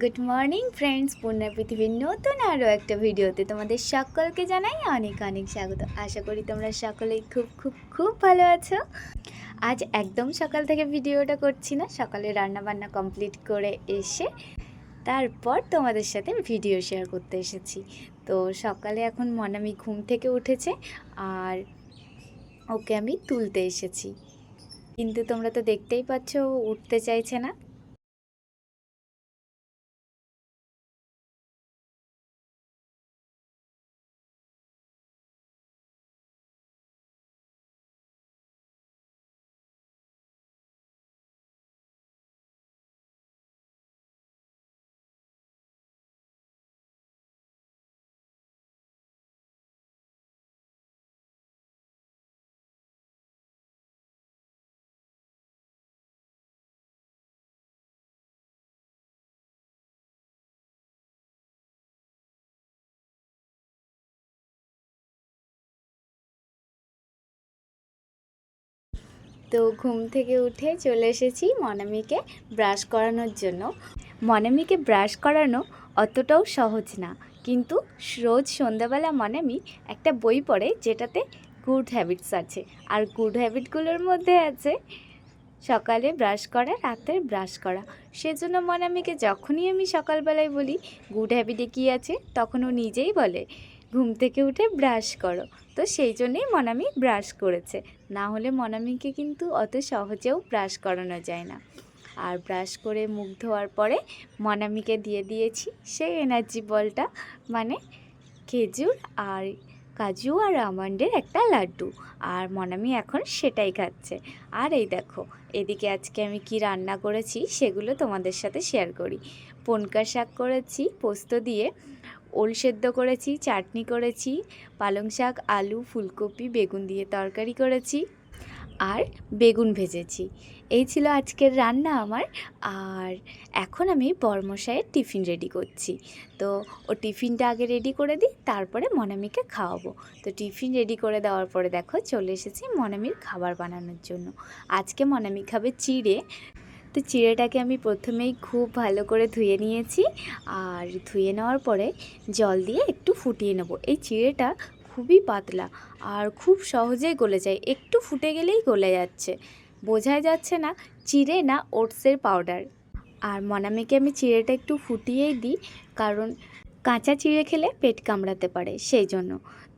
Good morning friends Purna পৃথিবীর নতুন আরও একটা ভিডিওতে তোমাদের সকলকে জানাই অনেক অনেক স্বাগত। আশা করি তোমরা সকলেই খুব খুব খুব ভালো আছো। আজ একদম সকাল থেকে ভিডিওটা করছি না, সকালে রান্না বান্না কমপ্লিট করে এসে তারপর তোমাদের সাথে ভিডিও শেয়ার করতে এসেছি। তো সকালে এখন মনামি ঘুম থেকে উঠেছে আর ওকে আমি তুলতে এসেছি। কিন্তু তোমরা তো দেখতেই পাচ্ছ উঠতে চাইছে না। তো ঘুম থেকে উঠে চলে এসেছি মনামিকে ব্রাশ করানোর জন্য। মনামিকে ব্রাশ করানো অতটাও সহজ না, কিন্তু রোজ সন্ধ্যাবেলা মনামি একটা বই পড়ে যেটাতে গুড হ্যাবিটস আছে। আর গুড হ্যাবিটগুলোর মধ্যে আছে সকালে ব্রাশ করা, রাতে ব্রাশ করা। সেজন্য মনামিকে যখনই আমি সকালবেলায় বলি গুড হ্যাবিটে কী আছে? তখন ও নিজেই বলে ঘুম থেকে উঠে ব্রাশ করো। তো সেই জন্যেই মনামি ব্রাশ করেছে। না হলে মনামিকে কিন্তু অত সহজেও ব্রাশ করানো যায় না। আর ব্রাশ করে মুখ ধোয়ার পরে মনামিকে দিয়ে দিয়েছি সেই এনার্জি বলটা মানে খেজুর আর কাজু আর আমন্ডের একটা লাড্ডু। আর মনামি এখন সেটাই খাচ্ছে। আর এই দেখো, এদিকে আজকে আমি কি রান্না করেছি সেগুলো তোমাদের সাথে শেয়ার করি। পনকা শাক করেছি পোস্ত দিয়ে ওল সেদ্ধ করেছি, চাটনি করেছি, পালং শাক, আলু, ফুলকপি, বেগুন দিয়ে তরকারি করেছি আর বেগুন ভেজেছি। এই ছিল আজকের রান্না আমার। আর এখন আমি বর্মশাইয়ের টিফিন রেডি করছি। তো ও টিফিনটা আগে রেডি করে দিই, তারপরে মনামিকে খাওয়াবো। তো টিফিন রেডি করে দেওয়ার পরে দেখো চলে এসেছি মনামির খাবার বানানোর জন্য। আজকে মনামি খাবে চিড়ে। তো চিড়েটাকে আমি প্রথমেই খুব ভালো করে ধুয়ে নিয়েছি আর ধুয়ে নেওয়ার পরে জল দিয়ে একটু ফুটিয়ে নেব। এই চিড়েটা খুবই পাতলা আর খুব সহজেই গলে যায়, একটু ফুটে গেলেই গলে যাচ্ছে। বোঝাই যাচ্ছে না, চিড়ে না ওটসের পাউডার। আর মনামিকে আমি চিড়েটা একটু ফুটিয়েই দিই, কারণ কাঁচা চিড়ে খেলে পেট কামড়াতে পারে, সেই জন্য।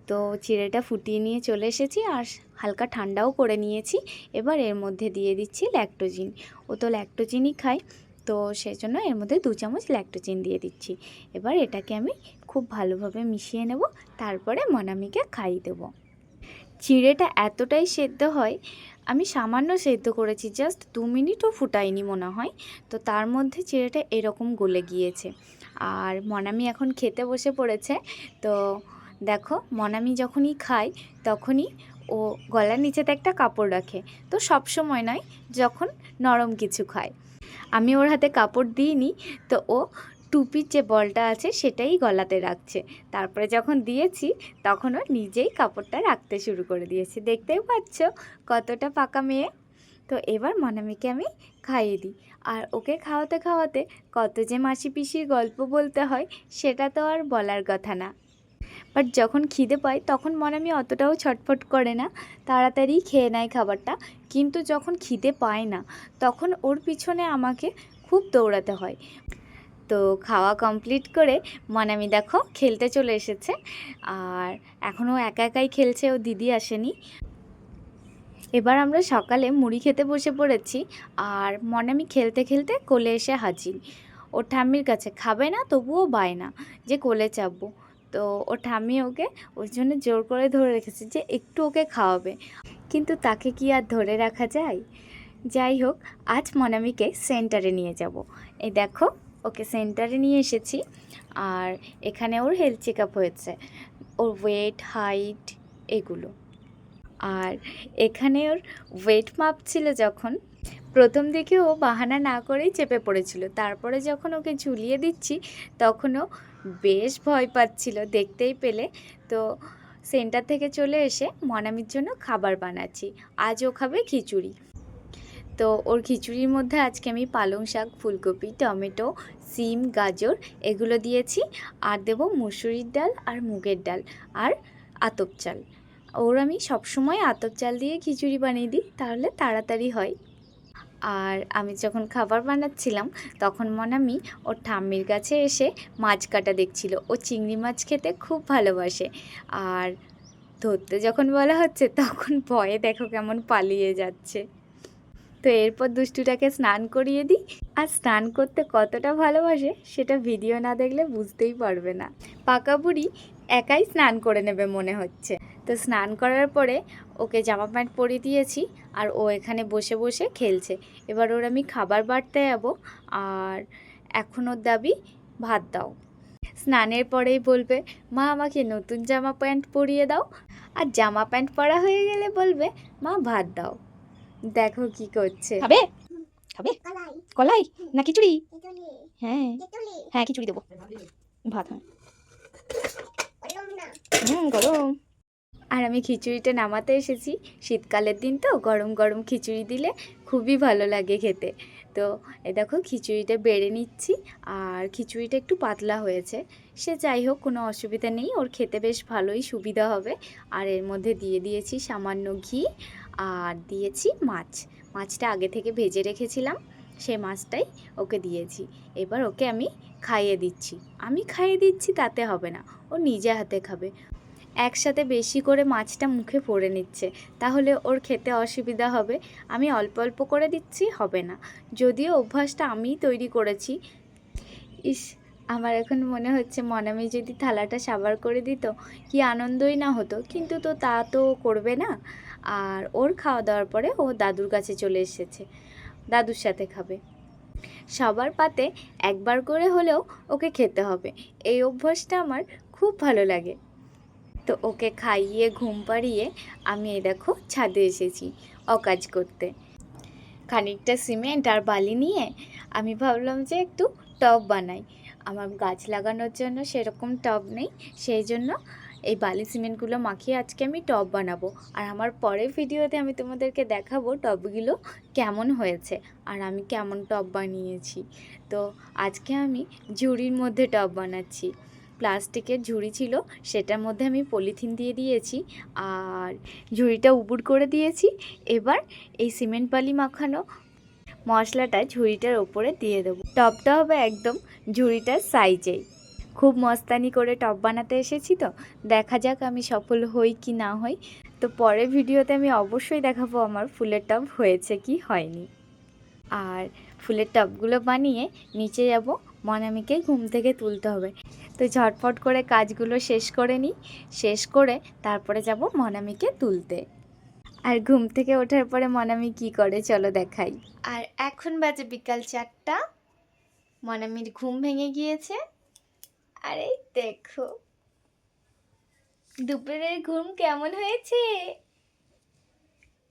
তো চিড়েটা ফুটিয়ে নিয়ে চলে এসেছি আর হালকা ঠান্ডাও করে নিয়েছি। এবার এর মধ্যে দিয়ে দিচ্ছি ল্যাক্টোজিন। ও তো ল্যাক্টোজিনই খায়, তো সেই জন্য এর মধ্যে দু চামচ ল্যাক্টোজিন দিয়ে দিচ্ছি। এবার এটাকে আমি খুব ভালোভাবে মিশিয়ে নেব, তারপরে মনামিকে খাইয়ে দেবো। চিড়েটা এতটাই সেদ্ধ হয়, আমি সামান্য সেদ্ধ করেছি, জাস্ট দু মিনিটও ফুটাইনি মনে হয়, তো তার মধ্যে চিড়েটা এরকম গলে গিয়েছে। আর মনামি এখন খেতে বসে পড়েছে, তো দেখো মনামি যখনই খায়, তখনই ও গলার নিচেতে একটা কাপড় রাখে। তো সব সময় নয়, যখন নরম কিছু খায়। আমি ওর হাতে কাপড় দিইনি, তো ও টুপির যে বলটা আছে সেটাই গলাতে রাখছে। তারপরে যখন দিয়েছি, তখন ও নিজেই কাপড়টা রাখতে শুরু করে দিয়েছে। দেখতেই পাচ্ছ কতটা পাকা মেয়ে। তো এবার মনামিকে আমি খাইয়ে দিই। আর ওকে খাওয়াতে খাওয়াতে কত যে মাসি পিসির গল্প বলতে হয়, সেটা তো আর বলার কথা না। বাট যখন খিদে পায়, তখন মনামি অতটাও ছটফট করে না, তাড়াতাড়ি খেয়ে নেয় খাবারটা। কিন্তু যখন খিদে পায় না, তখন ওর পিছনে আমাকে খুব দৌড়াতে হয়। তো খাওয়া কমপ্লিট করে মনামি দেখো খেলতে চলে এসেছে। আর এখনও একা একাই খেলছে, ও দিদি আসেনি। এবার আমরা সকালে মুড়ি খেতে বসে পড়েছি আর মনামি খেলতে খেলতে কোলে এসে হাজির। ওর ঠাম্মির কাছে, খাবে না তবুও বায় না, যে কোলে চাপবো। তো ও ঠাম্মি ওকে ওর জন্য জোর করে ধরে রেখেছে যে একটু ওকে খাওয়াবে। কিন্তু তাকে কি আর ধরে রাখা যায়? যাই হোক, আজ মনামিকে সেন্টারে নিয়ে যাব। এই দেখো, ওকে সেন্টারে নিয়ে এসেছি। আর এখানে ওর হেলথ চেক আপ হয়েছে। ওর ওয়েট হাইট এগুলো। আর এখানে ওর ওয়েট মাপ ছিল যখন প্রথম দিকে ও বাহানা না করেই চেপে পড়েছিল। তারপরে যখন ওকে ঝুলিয়ে দিচ্ছি তখনও বেশ ভয় পাচ্ছিল দেখতেই পেলে। তো সেন্টার থেকে চলে এসে মনামির জন্য খাবার বানাচ্ছি। আজ ও খাবে খিচুড়ি। তো ওর খিচুড়ির মধ্যে আজকে আমি পালং শাক, ফুলকপি, টমেটো, সিম, গাজর এগুলো দিয়েছি। আর দেবো মুসুরির ডাল আর মুগের ডাল আর আতপ চাল। ওর আমি সবসময় আতপ চাল দিয়ে খিচুড়ি বানিয়ে দিই, তাহলে তাড়াতাড়ি হয়। আর আমি যখন খাবার বানাচ্ছিলাম, তখন মনামি ওর ঠাম্মির কাছে এসে মাছ কাটা দেখছিল। ও চিংড়ি মাছ খেতে খুব ভালোবাসে। আর ধরতে যখন বলা হচ্ছে, তখন ভয়ে দেখো কেমন পালিয়ে যাচ্ছে। তো এরপর দুষ্টুটাকে স্নান করিয়ে দিই। আর স্নান করতে কতটা ভালোবাসে, সেটা ভিডিও না দেখলে বুঝতেই পারবে না। পাকা বুড়ি একাই স্নান করে নেবে মনে হচ্ছে। তো স্নান করার পরে ওকে জামা প্যান্ট পরিয়ে দিয়েছি আর ও এখানে বসে বসে খেলছে। এবার ওর আমি খাবার বাড়তে যাব আর এখন ওর দাবি ভাত দাও। স্নানের পরেই বলবে মা আমাকে নতুন জামা প্যান্ট পরিয়ে দাও। আর জামা প্যান্ট পরা হয়ে গেলে বলবে মা ভাত দাও। দেখো কি করছে। খাবে? খাবে? কলাই। কলাই? না খিচুড়ি? হ্যাঁ। হ্যাঁ খিচুড়ি দেবো। ভাত হ্যাঁ। হুম গরম। আর আমি খিচুড়িটা নামাতে এসেছি। শীতকালের দিন তো, গরম গরম খিচুড়ি দিলে খুবই ভালো লাগে খেতে। তো এ দেখো খিচুড়িটা বেড়ে নিচ্ছি আর খিচুড়িটা একটু পাতলা হয়েছে। সে যাই হোক, কোনো অসুবিধা নেই, ওর খেতে বেশ ভালোই সুবিধা হবে। আর এর মধ্যে দিয়ে দিয়েছি সামান্য ঘি আর দিয়েছি মাছ। মাছটা আগে থেকে ভেজে রেখেছিলাম সেই মাছটাই ওকে দিয়েছি। এবার ওকে আমি খাইয়ে দিচ্ছি। আমি খাইয়ে দিচ্ছি, তাতে হবে না। ও নিজে হাতে খাবে। একসাথে বেশি করে মাছটা মুখে পড়ে নিচ্ছে। তাহলে ওর খেতে অসুবিধা হবে। আমি অল্প অল্প করে দিচ্ছি, হবে না। যদিও অভ্যাসটা আমিই তৈরি করেছি। ইস, আমার এখন মনে হচ্ছে মনামি যদি থালাটা সাবার করে দিত, কি আনন্দই না হতো। কিন্তু তো তা তো করবে না। আর ওর খাওয়া দাওয়ার পরে ও দাদুর কাছে চলে এসেছে। দাদুর সাথে খাবে। সবার পাতে একবার করে হলেও ওকে খেতে হবে। এই অভ্যাসটা আমার খুব ভালো লাগে। তো ওকে খাইয়ে, ঘুম পাড়িয়ে আমি এই দেখো ছাদে এসেছি অকাজ করতে। খানিকটা সিমেন্ট আর বালি নিয়ে আমি ভাবলাম যে একটু টব বানাই। আমার গাছ লাগানোর জন্য সেরকম টব নেই, সেই জন্য এই বালি সিমেন্টগুলো মাখিয়ে আজকে আমি টব বানাবো। আর আমার পরের ভিডিওতে আমি তোমাদেরকে দেখাবো টবগুলো কেমন হয়েছে আর আমি কেমন টব বানিয়েছি। তো আজকে আমি ঝুড়ির মধ্যে টব বানাচ্ছি। প্লাস্টিকের ঝুড়ি ছিল, সেটার মধ্যে আমি পলিথিন দিয়ে দিয়েছি, আর ঝুড়িটা উবুর করে দিয়েছি। এবার এই সিমেন্ট বালি মাখানো মশলাটা ঝুড়িটার ওপরে দিয়ে দেবো। টবটা হবে একদম ঝুড়িটার সাইজেই। খুব মস্তানি করে টব বানাতে এসেছি তো, দেখা যাক আমি সফল হই কি না হই। তো পরের ভিডিওতে আমি অবশ্যই দেখাবো আমার ফুলের টব হয়েছে কি হয়নি। আর ফুলের টবগুলো বানিয়ে নিচে যাব মনামিকে ঘুম থেকে তুলতে হবে। তো ঝটফট করে কাজগুলো শেষ করে নিই। শেষ করে তারপরে যাব মনামিকে তুলতে। আর ঘুম থেকে ওঠার পরে মনামি কি করে চলো দেখাই। আর এখন বাজে বিকাল চারটা। মনামির ঘুম ভেঙে গিয়েছে। আর এই দেখো দুপুরের ঘুম কেমন হয়েছে?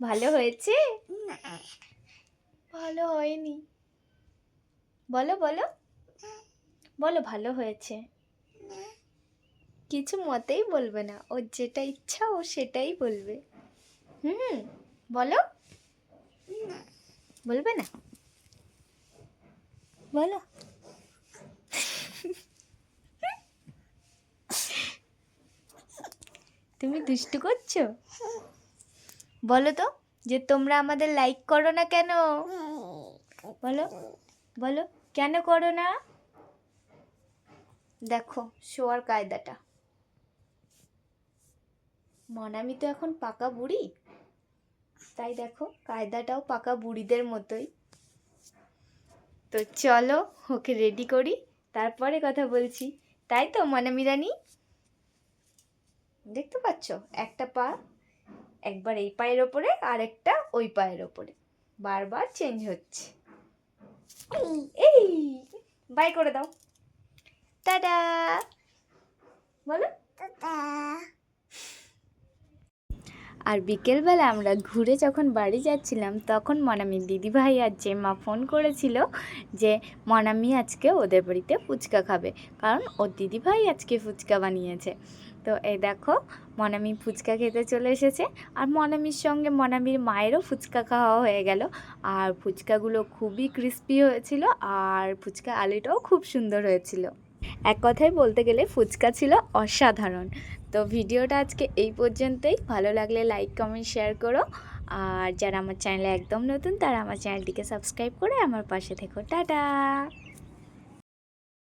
ভালো হয়েছে? ভালো হয়নি। বলো বলো। বলো, ভালো হয়েছে। কিছু মতেই বলবে না, ওর যেটা ইচ্ছা ও সেটাই বলবে। হুম, বলো। বলবে না? বলো। তুমি দুষ্টু করছ? বলো তো, যে তোমরা আমাদের লাইক করো না কেন? বলো বলো। কেন করো না? দেখো, শোয়ার কায়দাটা। মনামি তো এখন পাকা বুড়ি? তাই দেখো, কায়দাটাও পাকা বুড়িদের মতোই। তো চলো, ওকে রেডি করি, তারপরে কথা বলছি। তাই তো, মনামি রানী? দেখতে পাচ্ছ? একটা পা একবার এই পায়ের ওপরে, আর একটা ওই পায়ের ওপরে। বারবার চেঞ্জ হচ্ছে। এই, বাই করে দাও। টাটা বলো। আর বিকেলবেলা আমরা ঘুরে যখন বাড়ি যাচ্ছিলাম তখন মনামির দিদিভাই আর মা ফোন করেছিল যে মনামি আজকে ওদের বাড়িতে ফুচকা খাবে। কারণ ওর দিদিভাই আজকে ফুচকা বানিয়েছে। তো এই দেখো মনামি ফুচকা খেতে চলে এসেছে। আর মনামির সঙ্গে মনামির মায়েরও ফুচকা খাওয়া হয়ে গেল। আর ফুচকাগুলো খুবই ক্রিস্পি হয়েছিল আর ফুচকা আলুটাও খুব সুন্দর হয়েছিল। এক কথায় বলতে গেলে ফুচকা ছিল অসাধারণ। তো ভিডিওটা আজকে এই পর্যন্তই। ভালো লাগলে লাইক কমেন্ট শেয়ার করো। আর যারা আমার চ্যানেলে একদম নতুন, তারা আমার চ্যানেলটিকে সাবস্ক্রাইব করে আমার পাশে থেকো। টাটা!